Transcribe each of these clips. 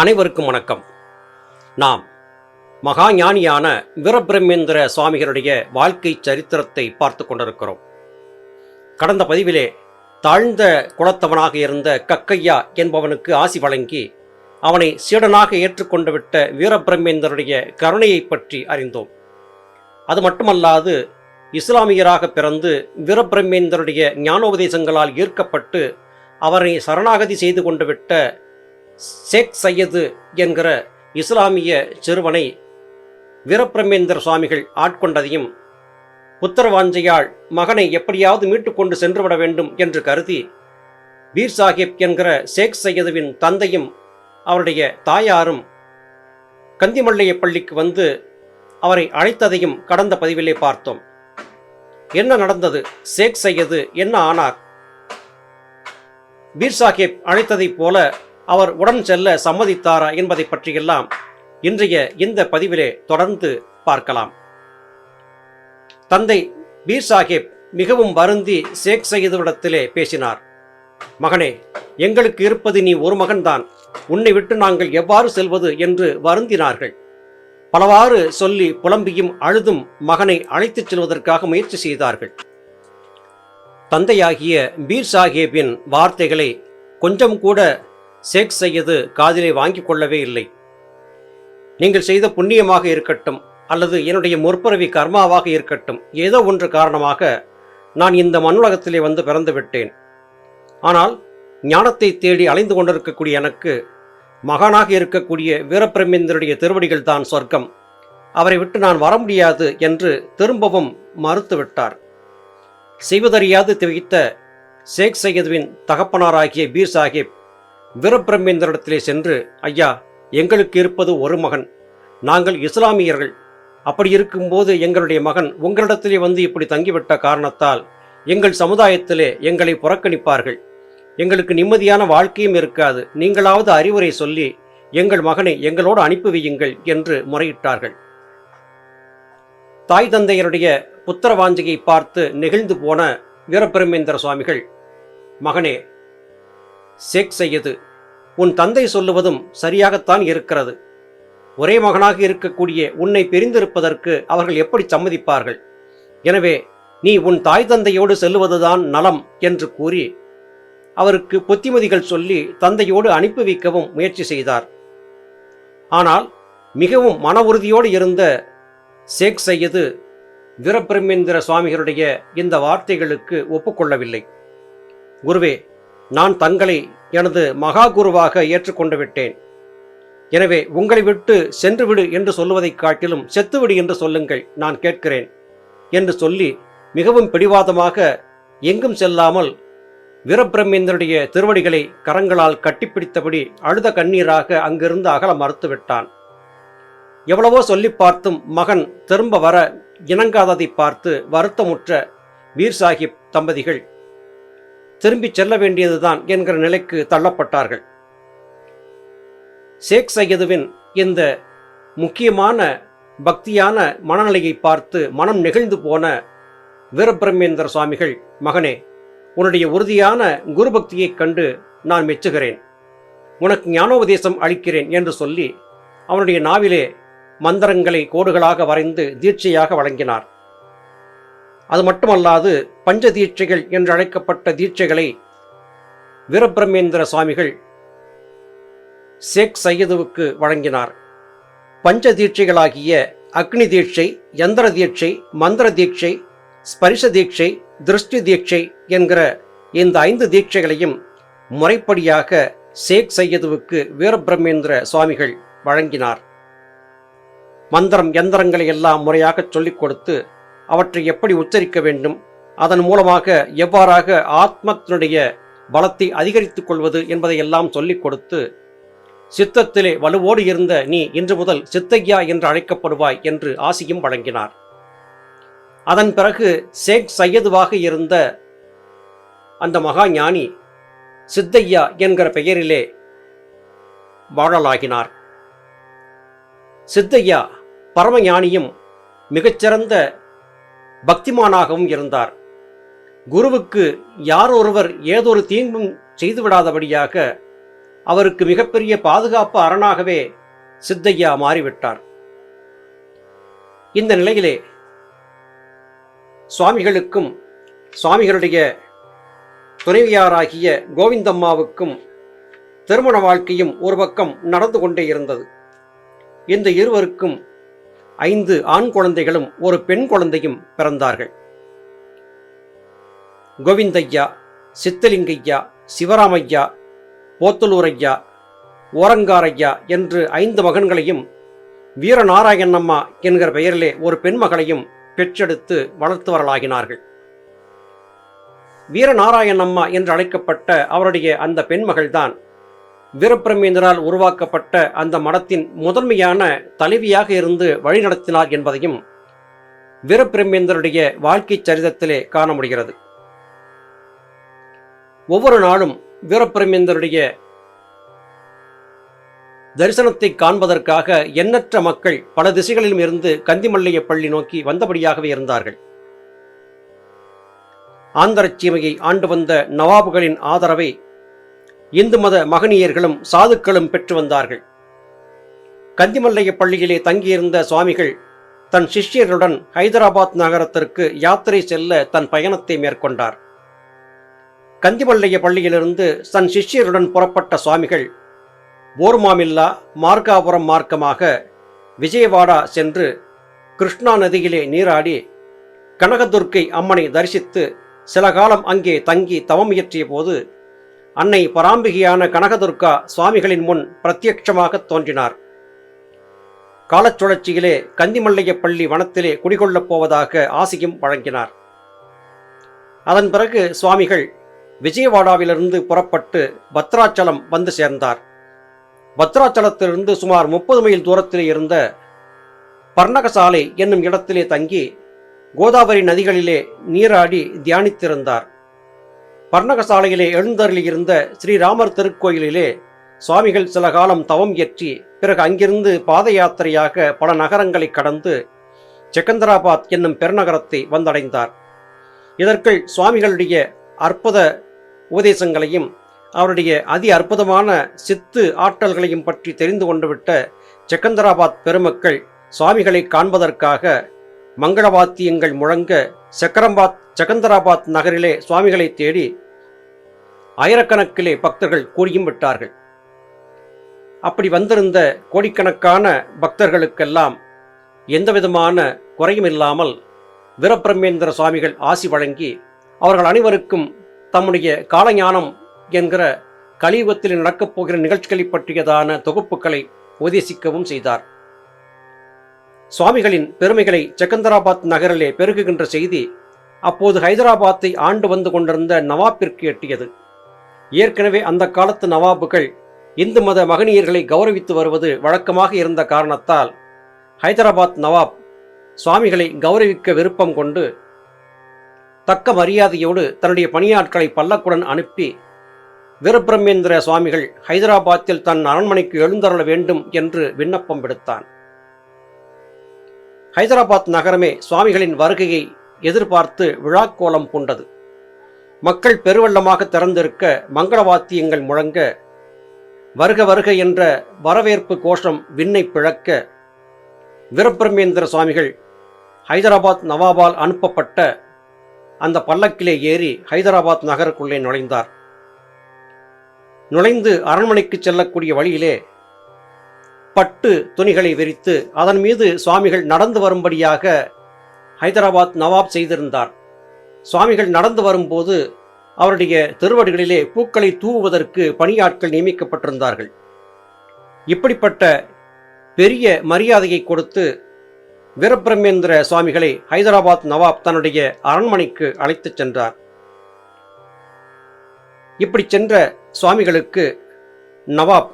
அனைவருக்கும் வணக்கம். நாம் மகா ஞானியான வீரபிரமேந்திர சுவாமிகளுடைய வாழ்க்கை சரித்திரத்தை பார்த்து கொண்டிருக்கிறோம். கடந்த பதிவிலே தாழ்ந்த குலத்தவனாக இருந்த கக்கையா என்பவனுக்கு ஆசி வழங்கி அவனை சீடனாக ஏற்றுக்கொண்டு விட்ட வீரபிரமேந்திரனுடைய கருணையை பற்றி அறிந்தோம். அது மட்டுமல்லாது இஸ்லாமியராக பிறந்து வீரபிரமேந்திரனுடைய ஞானோபதேசங்களால் ஈர்க்கப்பட்டு அவரை சரணாகதி செய்து கொண்டு விட்ட ஷேக் சையது என்கிற இஸ்லாமிய சிறுவனை வீரப்பிரமேந்தர் சுவாமிகள் ஆட்கொண்டதையும் புத்திரவாஞ்சையால் மகனை எப்படியாவது மீட்டுக்கொண்டு சென்றுவிட வேண்டும் என்று கருதி பீர் சாஹிப் என்கிற ஷேக் சையதுவின் தந்தையும் அவருடைய தாயாரும் கந்திமல்லைய பள்ளிக்கு வந்து அவரை அழைத்ததையும் கடந்த பதிவிலே பார்த்தோம். என்ன நடந்தது? ஷேக் சையது என்ன ஆனார்? பீர் சாஹிப் அழைத்ததைப் போல அவர் உடன் செல்ல சம்மதித்தாரா என்பதை பற்றியெல்லாம் இன்றைய இந்த பதிவிலே தொடர்ந்து பார்க்கலாம். தந்தை பீர் சாஹிப் மிகவும் வருந்தி ஷேக் சையதுவிடத்திலே பேசினார். மகனே எங்களுக்கு இருப்பது நீ ஒரு மகன்தான். உன்னை விட்டு நாங்கள் எவ்வாறு செல்வது? என்று வருந்தினார்கள். பலவாறு சொல்லி புலம்பியும் அழுதும் மகனை அழைத்துச் செல்வதற்காக முயற்சி செய்தார்கள். தந்தையாகிய பீர் சாஹேபின் வார்த்தைகளை கொஞ்சம் கூட ஷேக் சையது காதிலே வாங்கிக் கொள்ளவே இல்லை. நீங்கள் செய்த புண்ணியமாக இருக்கட்டும் அல்லது என்னுடைய முற்புறவி கர்மாவாக இருக்கட்டும் ஏதோ ஒன்று காரணமாக நான் இந்த மண்ணுலகத்திலே வந்து பிறந்து விட்டேன். ஆனால் ஞானத்தை தேடி அலைந்து கொண்டிருக்கக்கூடிய எனக்கு மகானாக இருக்கக்கூடிய வீரபிரமேந்திரனுடைய திருவடிகள் தான் சொர்க்கம். அவரை விட்டு நான் வர முடியாது என்று திரும்பவும் மறுத்துவிட்டார். செய்வதறியாது திகைத்த ஷேக் சையதுவின் தகப்பனாராகிய பீர் சாஹிப் வீரபிரமேந்திரிடத்திலே சென்று ஐயா எங்களுக்கு இருப்பது ஒரு மகன். நாங்கள் இஸ்லாமியர்கள். அப்படி இருக்கும்போது எங்களுடைய மகன் உங்களிடத்திலே வந்து இப்படி தங்கிவிட்ட காரணத்தால் எங்கள் சமுதாயத்திலே எங்களை புறக்கணிப்பார்கள். எங்களுக்கு நிம்மதியான வாழ்க்கையும் இருக்காது. நீங்களாவது அறிவுரை சொல்லி எங்கள் மகனை எங்களோடு அனுப்பி வையுங்கள் என்று முறையிட்டார்கள். தாய் தந்தையருடைய புத்திரவாஞ்சியை பார்த்து நெகிழ்ந்து போன வீரபிரமேந்திர சுவாமிகள் மகனே சேக் செய்யது உன் தந்தை சொல்லுவதும் சரியாகத்தான் இருக்கிறது. ஒரே மகனாக இருக்கக்கூடிய உன்னை பிரிந்திருப்பதற்கு அவர்கள் எப்படி சம்மதிப்பார்கள்? எனவே நீ உன் தாய் தந்தையோடு செல்லுவதுதான் நலம் என்று கூறி அவருக்கு புத்திமதிகள் சொல்லி தந்தையோடு அனுப்பி வைக்கவும் முயற்சி செய்தார். ஆனால் மிகவும் மன உறுதியோடு இருந்த ஷேக் சையது வீரபிரமேந்திர சுவாமிகளுடைய இந்த வார்த்தைகளுக்கு ஒப்புக்கொள்ளவில்லை. குருவே நான் தங்களை எனது மகா குருவாக ஏற்றுக்கொண்டு விட்டேன். எனவே உங்களை விட்டு சென்றுவிடு என்று சொல்லுவதைக் காட்டிலும் செத்துவிடு என்று சொல்லுங்கள் நான் கேட்கிறேன் என்று சொல்லி மிகவும் பிடிவாதமாக எங்கும் செல்லாமல் வீரபிரமேந்தருடைய திருவடிகளை கரங்களால் கட்டிப்பிடித்தபடி அழுத கண்ணீராக அங்கிருந்து அகல மறுத்துவிட்டான் எவ்வளவோ சொல்லி பார்த்தும் மகன் திரும்ப வர இணங்காததை பார்த்து வருத்தமுற்ற வீர் சாஹிப் தம்பதிகள் திரும்பிச் செல்ல வேண்டியதுதான் என்கிற நிலைக்கு தள்ளப்பட்டார்கள். ஷேக் சையதுவின் இந்த முக்கியமான பக்தியான மனநிலையை பார்த்து மனம் நெகிழ்ந்து போன வீரபிரமேந்திர சுவாமிகள் மகனே உன்னுடைய உறுதியான குரு பக்தியைக் கண்டு நான் மெச்சுகிறேன். உனக்கு ஞானோபதேசம் அளிக்கிறேன் என்று சொல்லி அவனுடைய நாவிலே மந்திரங்களை கோடுகளாக வரைந்து தீட்சையாக வழங்கினார். அது மட்டுமல்லாது பஞ்ச தீட்சைகள் என்று அழைக்கப்பட்ட தீட்சைகளை வீரபிரமேந்திர சுவாமிகள் ஷேக் சையதுவுக்கு வழங்கினார். பஞ்ச தீட்சைகளாகிய அக்னி தீட்சை யந்திர தீட்சை மந்திர தீட்சை ஸ்பரிச தீட்சை திருஷ்டி தீட்சை என்கிற இந்த ஐந்து தீட்சைகளையும் முறைப்படியாக ஷேக் சையதுவுக்கு வீரபிரமேந்திர சுவாமிகள் வழங்கினார். மந்திரம் யந்திரங்களை எல்லாம் முறையாக சொல்லிக் கொடுத்து அவற்றை எப்படி உச்சரிக்க வேண்டும்? அதன் மூலமாக எவ்வாறாக ஆத்மத்தினுடைய பலத்தை அதிகரித்துக் கொள்வது என்பதையெல்லாம் சொல்லிக் கொடுத்து சித்தத்திலே வலுவோடு இருந்த நீ இன்று முதல் சித்தையா என்று அழைக்கப்படுவாய் என்று ஆசியும் வழங்கினார். அதன் பிறகு ஷேக் சையதுவாக இருந்த அந்த மகா ஞானி சித்தையா என்கிற பெயரிலே வாழலாகினார். சித்தையா பரமஞானியும் மிகச்சிறந்த பக்திமானாகவும் இருந்தார். குருவுக்கு யார் ஒருவர் ஏதொரு தீங்கும் செய்துவிடாதபடியாக அவருக்கு மிகப்பெரிய பாதுகாப்பு அரணாகவே சித்தையா மாறிவிட்டார். இந்த நிலையிலே சுவாமிகளுக்கும் சுவாமிகளுடைய துணைவியாராகிய கோவிந்தம்மாவுக்கும் திருமண வாழ்க்கையும் ஒரு பக்கம் நடந்து கொண்டே இருந்தது. இந்த இருவருக்கும் ஐந்து ஆண் குழந்தைகளும் ஒரு பெண் குழந்தையும் பிறந்தார்கள். கோவிந்தையா சித்தலிங்கையா சிவராமையா போத்தலூரையா ஓரங்காரையா என்று ஐந்து மகன்களையும் வீரநாராயணம்மா என்கிற பெயரிலே ஒரு பெண் மகளையும் பெற்றெடுத்து வளர்த்தவர்களாகினார்கள். வீரநாராயணம்மா என்று அழைக்கப்பட்ட அவருடைய அந்த பெண்மகள்தான் வீரபிரமேந்திரால் உருவாக்கப்பட்ட அந்த மடத்தின் முதன்மையான தலைவியாக இருந்து வழிநடத்தினார் என்பதையும் வீரபிரமேந்திரருடைய வாழ்க்கை சரிதத்திலே காண முடிகிறது. ஒவ்வொரு நாளும் வீரபிரமேந்தருடைய தரிசனத்தை காண்பதற்காக எண்ணற்ற மக்கள் பல திசைகளிலும் இருந்து கந்திமல்லைய பள்ளி நோக்கி வந்தபடியாகவே இருந்தார்கள். ஆந்தரச்சீமையை ஆண்டு வந்த நவாபுகளின் ஆதரவை இந்து மத மகனியர்களும் சாதுக்களும் பெற்று வந்தார்கள். கந்திமல்லைய பள்ளியிலே தங்கியிருந்த சுவாமிகள் தன் சிஷ்யர்களுடன் ஹைதராபாத் நகரத்திற்கு யாத்திரை செல்ல தன் பயணத்தை மேற்கொண்டார். கந்திமல்லைய பள்ளியிலிருந்து தன் சிஷ்யருடன் புறப்பட்ட சுவாமிகள் போர்மாமில்லா மார்காபுரம் மார்க்கமாக விஜயவாடா சென்று கிருஷ்ணா நதியிலே நீராடி கனகதுர்க்கை அம்மனை தரிசித்து சில காலம் அங்கே தங்கி தவம் இயற்றிய போது அன்னை பராம்பிகையான கனகதுர்கா சுவாமிகளின் முன் பிரத்யட்சமாக தோன்றினார். காலச்சுழற்சியிலே கந்திமல்லைய பள்ளி வனத்திலே குடிகொள்ளப் போவதாக ஆசியும் வழங்கினார். அதன் பிறகு சுவாமிகள் விஜயவாடாவிலிருந்து புறப்பட்டு பத்ராச்சலம் வந்து சேர்ந்தார். பத்ராச்சலத்திலிருந்து சுமார் முப்பது மைல் தூரத்திலே இருந்த பர்ணகசாலை என்னும் இடத்திலே தங்கி கோதாவரி நதிகளிலே நீராடி தியானித்திருந்தார். பர்ணகசாலையிலே எழுந்தருளியிருந்த ஸ்ரீராமர் திருக்கோயிலிலே சுவாமிகள் சில காலம் தவம் இயற்றி பிறகு அங்கிருந்து பாத யாத்திரையாக பல நகரங்களை கடந்து செகந்தராபாத் என்னும் பெருநகரத்தை வந்தடைந்தார். இதற்குள் சுவாமிகளுடைய அற்புத உபதேசங்களையும் அவருடைய அதி அற்புதமான சித்து ஆற்றல்களையும் பற்றி தெரிந்து கொண்டுவிட்ட செகந்தராபாத் பெருமக்கள் சுவாமிகளை காண்பதற்காக மங்களவாத்தியங்கள் முழங்க செக்கரம்பாத் செகந்தராபாத் நகரிலே சுவாமிகளை தேடி ஆயிரக்கணக்கிலே பக்தர்கள் கூடியும் விட்டார்கள். அப்படி வந்திருந்த கோடிக்கணக்கான பக்தர்களுக்கெல்லாம் எந்தவிதமான குறையும் இல்லாமல் வீரபிரமேந்திர சுவாமிகள் ஆசி வழங்கி அவர்கள் அனைவருக்கும் தம்முடைய காலஞானம் என்கிற கலியுகத்தில் நடக்கப் போகிற நிகழ்ச்சிகளை பற்றியதான தொகுப்புகளை உபதேசிக்கவும் செய்தார். சுவாமிகளின் பெருமைகளை செகந்தராபாத் நகரிலே பெருகுகின்ற செய்தி அப்போது ஹைதராபாத்தை ஆண்டு வந்து கொண்டிருந்த நவாப்பிற்கு எட்டியது. ஏற்கனவே அந்த காலத்து நவாபுகள் இந்து மத மகனியர்களை கௌரவித்து வருவது வழக்கமாக இருந்த காரணத்தால் ஹைதராபாத் நவாப் சுவாமிகளை கௌரவிக்க விருப்பம் கொண்டு தக்க மரியாதையோடு தன்னுடைய பணியாட்களை பல்லக்குடன் அனுப்பி வீரபிரமேந்திர சுவாமிகள் ஹைதராபாத்தில் தன் அரண்மனைக்கு எழுந்தருள வேண்டும் என்று விண்ணப்பம் விடுத்தான். ஹைதராபாத் நகரமே சுவாமிகளின் வருகையை எதிர்பார்த்து விழாக்கோலம் பூண்டது. மக்கள் பெருவெள்ளமாக திறந்திருக்க மங்கள வாத்தியங்கள் முழங்க வருக வருக என்ற வரவேற்பு கோஷம் விண்ணை பிழக்க வீரபிரமேந்திர சுவாமிகள் ஹைதராபாத் நவாபால் அனுப்பப்பட்ட அந்த பல்லக்கிலே ஏறி ஹைதராபாத் நகருக்குள்ளே நுழைந்தார். நுழைந்து அரண்மனைக்கு செல்லக்கூடிய வழியிலே பட்டு துணிகளை விரித்து அதன் மீது சுவாமிகள் நடந்து வரும்படியாக ஹைதராபாத் நவாப் செய்திருந்தார். சுவாமிகள் நடந்து வரும்போது அவருடைய திருவடிகளிலே பூக்களை தூவுவதற்கு பணியாட்கள் நியமிக்கப்பட்டிருந்தார்கள். இப்படிப்பட்ட பெரிய மரியாதையை கொடுத்து வீரபிரமேந்திர சுவாமிகளை ஹைதராபாத் நவாப் தன்னுடைய அரண்மனைக்கு அழைத்துச் சென்றார். இப்படி சென்ற சுவாமிகளுக்கு நவாப்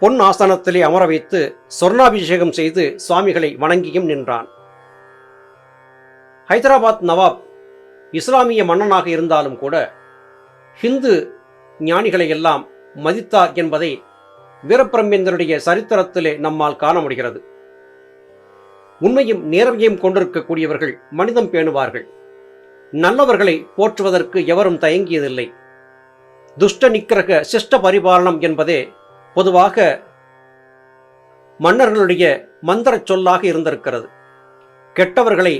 பொன் ஆசனத்திலே அமர வைத்து சொர்ணாபிஷேகம் செய்து சுவாமிகளை வணங்கியும் நின்றான். ஹைதராபாத் நவாப் இஸ்லாமிய மன்னனாக இருந்தாலும் கூட ஹிந்து ஞானிகளை எல்லாம் மதித்தார் என்பதை வீரபிரமேந்திரனுடைய சரித்திரத்திலே நம்மால் காண முடிகிறது. உண்மையும் நேர்மையும் கொண்டிருக்கக்கூடியவர்கள் மனிதம் பேணுவார்கள். நல்லவர்களை போற்றுவதற்கு எவரும் தயங்கியதில்லை. துஷ்ட நிக்கிரக சிஷ்ட பரிபாலனம் என்பதே பொதுவாக மன்னர்களுடைய மந்திர சொல்லாக இருந்திருக்கிறது. கெட்டவர்களை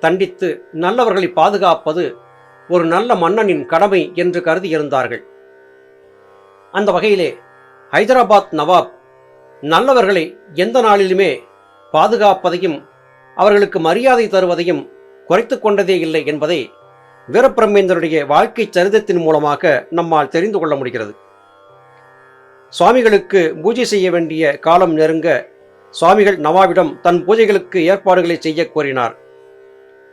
தண்டித்து நல்லவர்களை பாதுகாப்பது ஒரு நல்ல மன்னனின் கடமை என்று கருதி இருந்தார்கள். அந்த வகையிலே ஹைதராபாத் நவாப் நல்லவர்களை எந்த நாளிலுமே பாதுகாப்பதையும் அவர்களுக்கு மரியாதை தருவதையும் குறைத்து கொண்டதே இல்லை என்பதை வீரபிரமேந்தருடைய வாழ்க்கை சரிதத்தின் மூலமாக நம்மால் தெரிந்து கொள்ள முடிகிறது. சுவாமிகளுக்கு பூஜை செய்ய வேண்டிய காலம் நெருங்க சுவாமிகள் நவாவிடம் தன் பூஜைகளுக்கு ஏற்பாடுகளை செய்ய கோரினார்.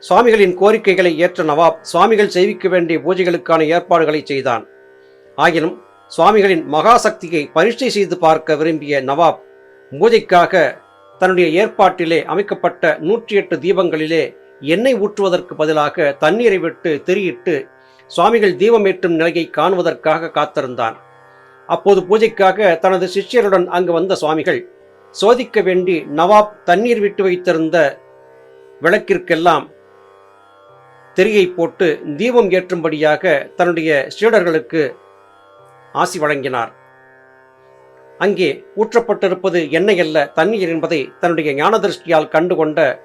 சுவாமிகளின் கோரிக்கைகளை ஏற்ற நவாப் சுவாமிகள் செய்விக்க வேண்டிய பூஜைகளுக்கான ஏற்பாடுகளை செய்தான். ஆயினும் சுவாமிகளின் மகாசக்தியை பரீட்சை செய்து பார்க்க விரும்பிய நவாப் பூஜைக்காக தன்னுடைய ஏற்பாட்டிலே அமைக்கப்பட்ட நூற்றி எட்டு தீபங்களிலே எண்ணெய் ஊற்றுவதற்கு பதிலாக தண்ணீரை விட்டு திரியிட்டு சுவாமிகள் தீபமேற்றும் நிலையை காணுவதற்காக காத்திருந்தான். அப்போது பூஜைக்காக தனது சிஷ்யருடன் அங்கு வந்த சுவாமிகள் சோதிக்க வேண்டி நவாப் தண்ணீர் விட்டு வைத்திருந்த விளக்கிற்கெல்லாம் திரியை போட்டு தீபம் ஏற்றும்படியாக தன்னுடைய சீடர்களுக்கு ஆசி வழங்கினார். அங்கே ஊற்றப்பட்டிருப்பது எண்ணெய் அல்ல தண்ணீர் என்பதை தன்னுடைய ஞான திருஷ்டியால் கண்டுகொண்ட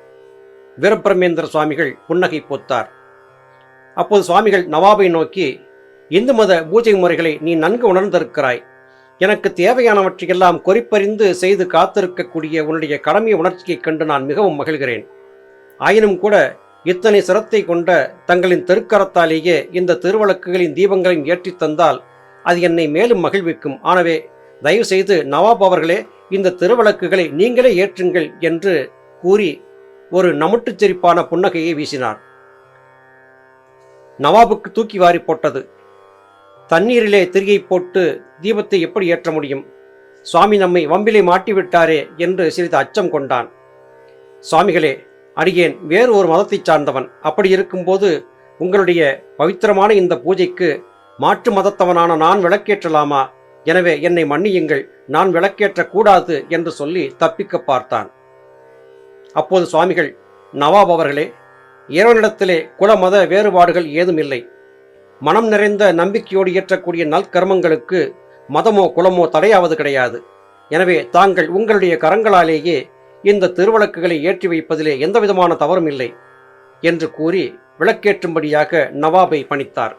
வீரபிரமேந்திர சுவாமிகள் புன்னகை போத்தார். அப்போது சுவாமிகள் நவாபை நோக்கி இந்து மத பூஜை முறைகளை நீ நன்கு உணர்ந்திருக்கிறாய். எனக்கு தேவையானவற்றையெல்லாம் குறிப்பறிந்து செய்து காத்திருக்கக்கூடிய உன்னுடைய கடமை உணர்ச்சியைக் கண்டு நான் மிகவும் மகிழ்கிறேன். ஆயினும் கூட இத்தனை சிரத்தை கொண்ட தங்களின் தெருக்கரத்தாலேயே இந்த திருவழக்குகளின் தீபங்களையும் ஏற்றித் தந்தால் அது என்னை மேலும் மகிழ்விக்கும். ஆனவே தயவு செய்து நவாப் அவர்களே இந்த திருவிளக்குகளை நீங்களே ஏற்றுங்கள் என்று கூறி ஒரு நமுட்டுச் சிரிப்பான புன்னகையை வீசினார். நவாபுக்கு தூக்கி வாரி போட்டது. தண்ணீரிலே திரியை போட்டு தீபத்தை எப்படி ஏற்ற முடியும்? சுவாமி நம்மை வம்பிலே மாட்டிவிட்டாரே என்று சிறிது அச்சம் கொண்டான். சுவாமிகளே அடியேன் வேறு ஒரு மதத்தைச் சார்ந்தவன். அப்படி இருக்கும்போது உங்களுடைய பவித்திரமான இந்த பூஜைக்கு மாற்று மதத்தவனான நான் விளக்கேற்றலாமா? எனவே என்னை மன்னியுங்கள் நான் விளக்கேற்ற கூடாது என்று சொல்லி தப்பிக்க பார்த்தான். அப்போது சுவாமிகள் நவாப் அவர்களே இறைவனிடத்திலே குல மத வேறுபாடுகள் ஏதும் இல்லை. மனம் நிறைந்த நம்பிக்கையோடு இயற்றக்கூடிய நற்கர்மங்களுக்கு மதமோ குலமோ தடையாவது கிடையாது. எனவே தாங்கள் உங்களுடைய கரங்களாலேயே இந்த திருவிளக்குகளை ஏற்றி வைப்பதிலே எந்தவிதமான தவறும் இல்லை என்று கூறி விளக்கேற்றும்படியாக நவாபை பணித்தார்.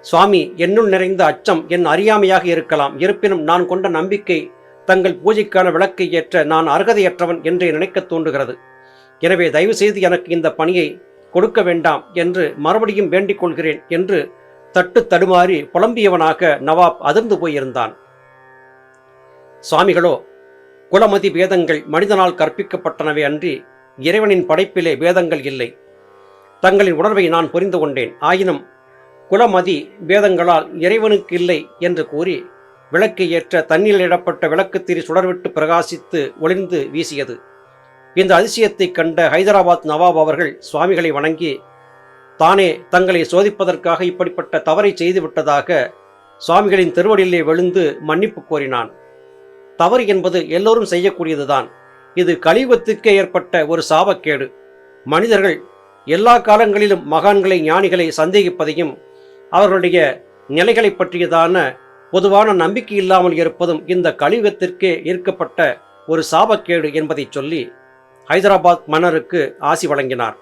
சுவாமி என்னுள் நிறைந்த அச்சம் என் அறியாமையாக இருக்கலாம். இருப்பினும் நான் கொண்ட நம்பிக்கை தங்கள் பூஜைக்கான விளக்கை ஏற்ற நான் அருகதையற்றவன் என்றே நினைக்கத் தோன்றுகிறது. எனவே தயவு செய்து எனக்கு இந்த பணியை கொடுக்க வேண்டாம் என்று மறுபடியும் வேண்டிக் கொள்கிறேன் என்று தட்டு தடுமாறி புலம்பியவனாக நவாப் அதிர்ந்து போயிருந்தான். சுவாமிகளோ குலமதி வேதங்கள் மனிதனால் கற்பிக்கப்பட்டனவே அன்றி இறைவனின் படைப்பிலே வேதங்கள் இல்லை. தங்களின் உணர்வை நான் புரிந்து கொண்டேன். ஆயினும் குலமதி வேதங்களால் இறைவனுக்கு இல்லை என்று கூறி விளக்கு ஏற்ற தண்ணீரில் இடப்பட்ட விளக்குத்திரி சுடர்விட்டு பிரகாசித்து ஒளிர்ந்து வீசியது. இந்த அதிசயத்தைக் கண்ட ஹைதராபாத் நவாப் அவர்கள் சுவாமிகளை வணங்கி தானே தங்களை சோதிப்பதற்காக இப்படிப்பட்ட தவறை செய்துவிட்டதாக சுவாமிகளின் திருவடியிலே விழுந்து மன்னிப்பு கோரினான். தவறு என்பது எல்லோரும் செய்யக்கூடியதுதான். இது கலியுகத்துக்கே ஏற்பட்ட ஒரு சாபக்கேடு. மனிதர்கள் எல்லா காலங்களிலும் மகான்களை ஞானிகளை சந்தேகிப்பதையும் அவர்களுடைய நிலைகளை பற்றியதான பொதுவான நம்பிக்கை இல்லாமல் இருப்பதும் இந்த கலியுகத்திற்கே ஈர்க்கப்பட்ட ஒரு சாபக்கேடு என்பதை சொல்லி ஹைதராபாத் மன்னருக்கு ஆசி வழங்கினார்.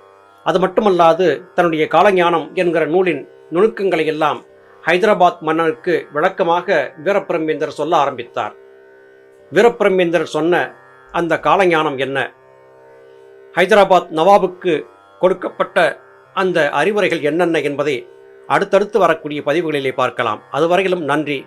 அது மட்டுமல்லாது தன்னுடைய காலஞானம் என்கிற நூலின் நுணுக்கங்களை எல்லாம் ஹைதராபாத் மன்னருக்கு விளக்கமாக வீரபிரமேந்தர் சொல்ல ஆரம்பித்தார். வீரபிரம்பேந்தர் சொன்ன அந்த காலஞானம் என்ன? ஹைதராபாத் நவாபுக்கு கொடுக்கப்பட்ட அந்த அறிவுரைகள் என்னென்ன என்பதை அடுத்தடுத்து வரக்கூடிய பதிவுகளிலே பார்க்கலாம். அதுவரையிலும் நன்றி.